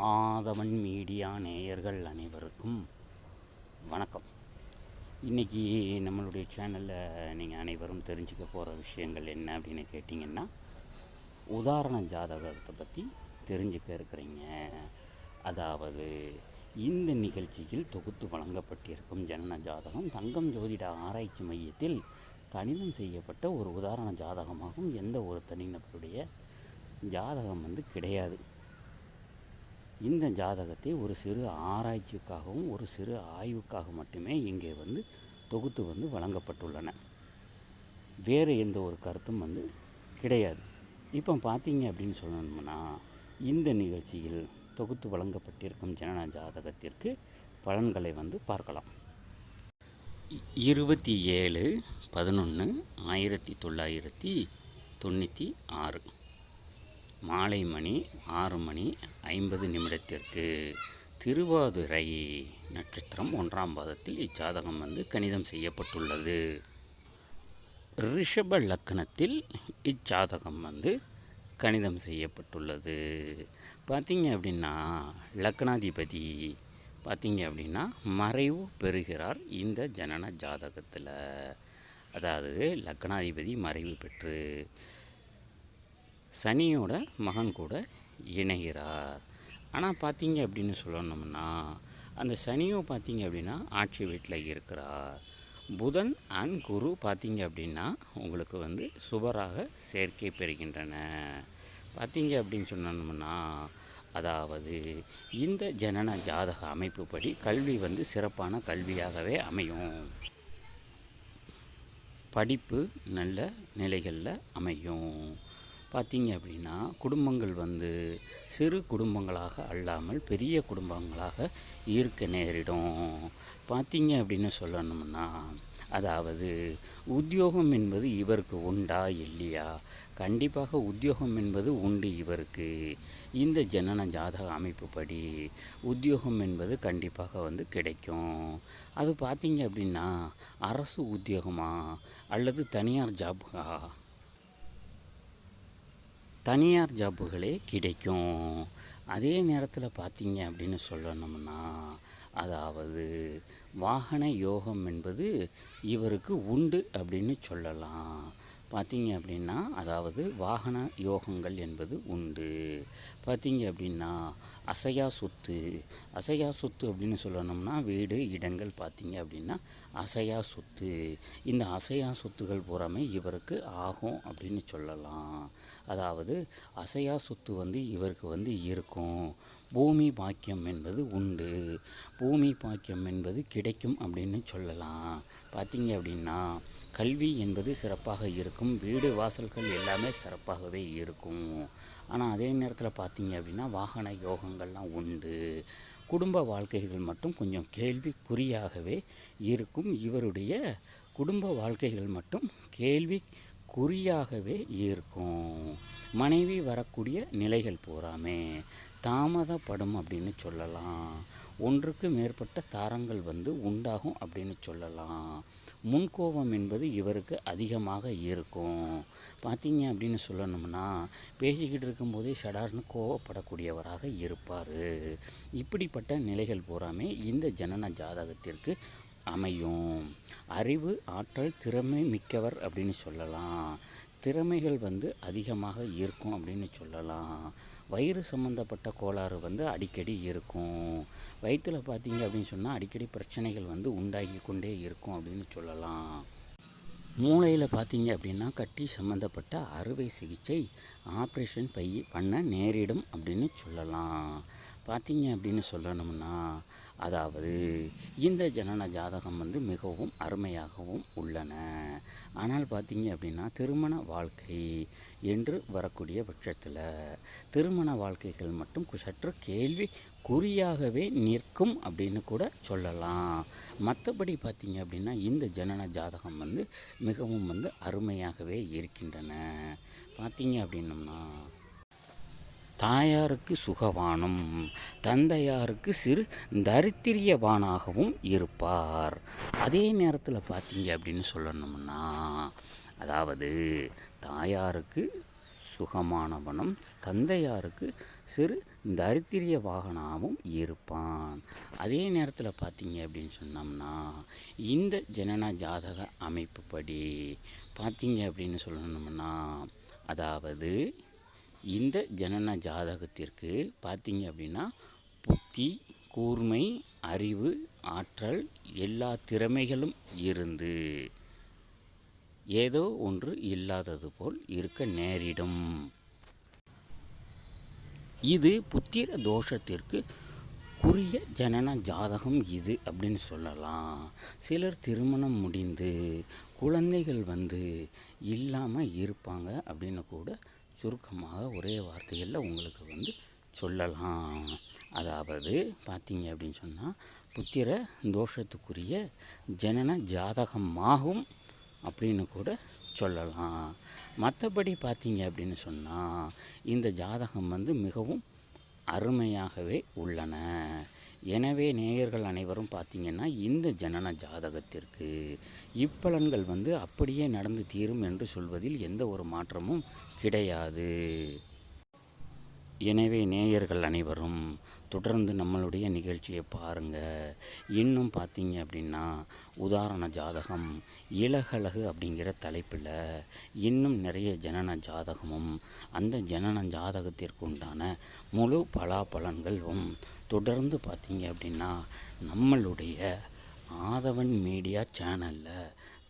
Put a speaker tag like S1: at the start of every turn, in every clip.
S1: ஆதவன் media நேயர்கள் அனைவருக்கும் வணக்கம். இன்றைக்கி நம்மளுடைய சேனலில் நீங்கள் அனைவரும் தெரிஞ்சுக்க போகிற விஷயங்கள் என்ன அப்படின்னு கேட்டிங்கன்னா உதாரண ஜாதகத்தை பற்றி தெரிஞ்சுக்க இருக்கிறீங்க. அதாவது இந்த நிகழ்ச்சியில் தொகுத்து வழங்கப்பட்டிருக்கும் ஜனன ஜாதகம் தங்கம் ஜோதிட ஆராய்ச்சி மையத்தில் கணிதம் செய்யப்பட்ட ஒரு உதாரண ஜாதகமாகும் எந்த ஒரு தனிநபருடைய ஜாதகம் வந்து கிடையாது. இந்த ஜாதகத்தை ஒரு சிறு ஆராய்ச்சிக்காகவும் ஒரு சிறு ஆய்வுக்காக மட்டுமே இங்கே வந்து தொகுத்து வந்து வழங்கப்பட்டுள்ளன. வேறு எந்த ஒரு கருத்தும் வந்து கிடையாது. இப்போ பார்த்தீங்க அப்படின்னு சொல்லணும்னா இந்த நிகழ்ச்சியில் தொகுத்து வழங்கப்பட்டிருக்கும் ஜனன ஜாதகத்திற்கு பலன்களை வந்து பார்க்கலாம். இருபத்தி ஏழு பதினொன்று ஆயிரத்தி தொள்ளாயிரத்தி தொண்ணூற்றி ஆறு. மாலை மணி ஆறு மணி ஐம்பது நிமிடத்திற்கு. திருவாதுரை நட்சத்திரம் ஒன்றாம் பாதத்தில் இச்சாதகம் வந்து கணிதம் செய்யப்பட்டுள்ளது. ரிஷப லக்கணத்தில் இச்சாதகம் வந்து கணிதம் செய்யப்பட்டுள்ளது. பார்த்திங்க அப்படின்னா லக்னாதிபதி பார்த்திங்க அப்படின்னா மறைவு பெறுகிறார் இந்த ஜனன ஜாதகத்தில். அதாவது லக்னாதிபதி மறைவு பெற்று சனியோட மகன் கூட இணைகிறார். ஆனால் பார்த்தீங்க அப்படின்னு சொல்லணும்னா அந்த சனியோ பார்த்தீங்க அப்படின்னா ஆட்சி வீட்டில் இருக்கிறார். புதன் அண்ட் குரு பார்த்தீங்க அப்படின்னா உங்களுக்கு வந்து சுபராக சேர்க்கை பெறுகின்றன. பார்த்தீங்க அப்படின்னு சொன்னோம்னா அதாவது இந்த ஜனன ஜாதக அமைப்புப்படி கல்வி வந்து சிறப்பான கல்வியாகவே அமையும். படிப்பு நல்ல நிலைகளில் அமையும். பார்த்தீங்க அப்படின்னா குடும்பங்கள் வந்து சிறு குடும்பங்களாக அல்லாமல் பெரிய குடும்பங்களாக இருக்க நேரிடும். பார்த்தீங்க அப்படின்னு சொல்லணும்னா அதாவது உத்தியோகம் என்பது இவருக்கு உண்டா இல்லையா? கண்டிப்பாக உத்தியோகம் என்பது உண்டு இவருக்கு. இந்த ஜனன ஜாதக அமைப்புப்படி உத்தியோகம் என்பது கண்டிப்பாக வந்து கிடைக்கும். அது பார்த்தீங்க அப்படின்னா அரசு உத்தியோகமா? அல்லது தனியார் ஜாபா தனியார் ஜாப்புகளே கிடைக்கும். அதே நேரத்தில் பார்த்தீங்க அப்படின்னு சொல்லணும்னா அதாவது வாகன யோகம் என்பது இவருக்கு உண்டு அப்படின்னு சொல்லலாம். பார்த்தீங்க அப்படின்னா அதாவது வாகன யோகங்கள் என்பது உண்டு. பார்த்தீங்க அப்படின்னா அசையா சொத்து அசையா சொத்து அப்படின்னு சொல்லணும்னா வீடு இடங்கள் பார்த்தீங்க அப்படின்னா அசையா சொத்து. இந்த அசையா சொத்துகள் பூராமே இவருக்கு ஆகும் அப்படின்னு சொல்லலாம். அதாவது அசையா சொத்து வந்து இவருக்கு வந்து இருக்கும். பூமி பாக்கியம் என்பது உண்டு. பூமி பாக்கியம் என்பது கிடைக்கும் அப்படின்னு சொல்லலாம். பார்த்தீங்க அப்படின்னா கல்வி என்பது சிறப்பாக இருக்கும். வீடு வாசல்கள் எல்லாமே சிறப்பாகவே இருக்கும். ஆனால் அதே நேரத்தில் பார்த்தீங்க அப்படின்னா வாகன யோகங்கள்லாம் உண்டு. குடும்ப வாழ்க்கைகள் மட்டும் கொஞ்சம் கேள்விக்குறியாகவே இருக்கும். இவருடைய குடும்ப வாழ்க்கைகள் மட்டும் கேள்வி குறியாகவே இருக்கும். மனைவி வரக்கூடிய நிலைகள் பூராமே தாமதப்படும் அப்படின்னு சொல்லலாம். ஒன்றுக்கு மேற்பட்ட தாரங்கள் வந்து உண்டாகும் அப்படின்னு சொல்லலாம். முன்கோபம் என்பது இவருக்கு அதிகமாக இருக்கும். பார்த்தீங்க அப்படின்னு சொல்லணும்னா பேசிக்கிட்டு இருக்கும்போதே ஷடார்னு கோவப்படக்கூடியவராக இருப்பார். இப்படிப்பட்ட நிலைகள் பூராமே இந்த ஜனன ஜாதகத்திற்கு அமையும். அறிவு ஆற்றல் திறமை மிக்கவர் அப்படின்னு சொல்லலாம். திறமைகள் வந்து அதிகமாக இருக்கும் அப்படின்னு சொல்லலாம். வயிறு சம்மந்தப்பட்ட கோளாறு வந்து அடிக்கடி இருக்கும். வயிற்றில் பார்த்தீங்க அப்படின்னு சொன்னால் அடிக்கடி பிரச்சனைகள் வந்து உண்டாகி கொண்டே இருக்கும் அப்படின்னு சொல்லலாம். மூளையில் பார்த்தீங்க அப்படின்னா கட்டி சம்மந்தப்பட்ட அறுவை சிகிச்சை ஆப்ரேஷன் பை பண்ண நேரிடும் அப்படின்னு சொல்லலாம். பார்த்தீங்க அப்படின்னு சொல்லணும்னா அதாவது இந்த ஜனன ஜாதகம் வந்து மிகவும் அருமையாகவும் உள்ளன. ஆனால் பார்த்தீங்க அப்படின்னா திருமண வாழ்க்கை என்று வரக்கூடிய பட்சத்தில் திருமண வாழ்க்கைகள் மட்டும் சற்று கேள்வி குறியாகவே நிற்கும் அப்படின்னு கூட சொல்லலாம். மற்றபடி பார்த்தீங்க அப்படின்னா இந்த ஜனன ஜாதகம் வந்து மிகவும் வந்து அருமையாகவே இருக்கின்றன. பார்த்தீங்க அப்படின்னம்னா தாயாருக்கு சுகவானும் தந்தையாருக்கு சிறு தரித்திரியவானாகவும் இருப்பார். அதே நேரத்தில் பார்த்தீங்க அப்படின்னு சொல்லணும்னா அதாவது தாயாருக்கு சுகமானவனும் தந்தையாருக்கு சிறு தரித்திரிய வாகனாகவும் இருப்பான். அதே நேரத்தில் பார்த்தீங்க அப்படின்னு சொன்னோம்னா இந்த ஜனன ஜாதக அமைப்புப்படி பார்த்தீங்க அப்படின்னு சொல்லணும்னா அதாவது இந்த ஜனன ஜாதகத்திற்கு பார்த்தீங்க அப்படின்னா புத்தி கூர்மை அறிவு ஆற்றல் எல்லா திறமைகளும் இருந்து ஏதோ ஒன்று இல்லாதது போல் இருக்க நேரிடும். இது புத்திர தோஷத்திற்கு குறிய ஜனன ஜாதகம் இது அப்படின்னு சொல்லலாம். சிலர் திருமணம் முடிந்து குழந்தைகள் வந்து இல்லாமல் இருப்பாங்க அப்படின்னு கூட சுருக்கமாக ஒரே வார்த்தைகளில் உங்களுக்கு வந்து சொல்லலாம். அதாவது பார்த்தீங்க அப்படின்னு சொன்னால் புத்திர தோஷத்துக்குரிய ஜனன ஜாதகமாகும் அப்படின்னு கூட சொல்லலாம். மற்றபடி பார்த்தீங்க அப்படின்னு சொன்னால் இந்த ஜாதகம் வந்து மிகவும் அருமையாகவே உள்ளன. எனவே நேயர்கள் அனைவரும் பார்த்தீங்கன்னா இந்த ஜனன ஜாதகத்திற்கு இப்பலன்கள் வந்து அப்படியே நடந்து தீரும் என்று சொல்வதில் எந்த ஒரு மாற்றமும் கிடையாது. எனவே நேயர்கள் அனைவரும் தொடர்ந்து நம்மளுடைய நிகழ்ச்சியை பாருங்கள் இன்னும் பார்த்தீங்க அப்படின்னா உதாரண ஜாதகம் இலகழகு அப்படிங்கிற தலைப்பில் இன்னும் நிறைய ஜனன ஜாதகமும் அந்த ஜனன ஜாதகத்திற்கு உண்டான முழு பலாபலன்களும் தொடர்ந்து பார்த்தீங்க அப்படின்னா நம்மளுடைய ஆதவன் மீடியா சேனலில்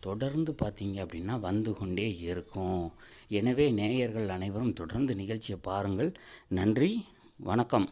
S1: தொடர்ந்து பார்த்தீங்க அப்படின்னா வந்து கொண்டே இருக்கும். எனவே நேயர்கள் அனைவரும் தொடர்ந்து நிகழ்ச்சியை பாருங்கள். நன்றி. வணக்கம்.